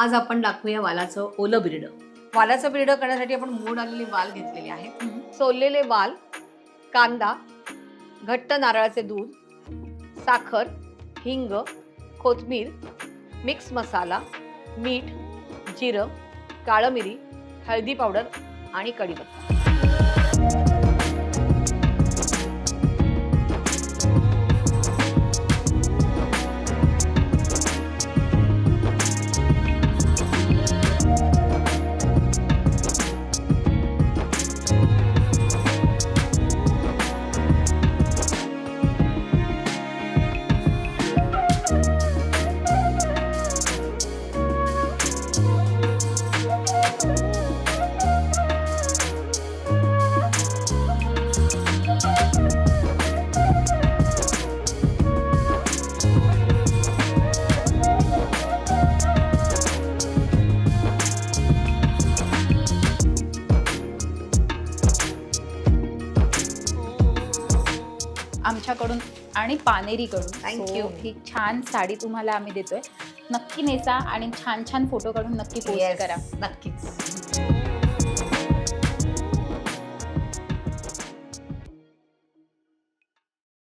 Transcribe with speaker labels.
Speaker 1: आज आपण दाखवूया वालाचं ओलं बिरडं. वालाचं बिरडं करण्यासाठी आपण मोड आलेले वाल घेतलेले आहेत सोललेले वाल कांदा घट्ट नारळाचे दूध साखर हिंग कोथमीर मिक्स मसाला मीठ जिरं काळं मिरी हळदी पावडर आणि कढीपत्ता.
Speaker 2: आमच्याकडून आणि पानेरीकडून.
Speaker 1: You.
Speaker 2: ही छान साडी तुम्हाला आम्ही देतोय. नक्की नेसा आणि छान छान फोटो काढून नक्की पोस्ट करा.
Speaker 1: नक्कीच.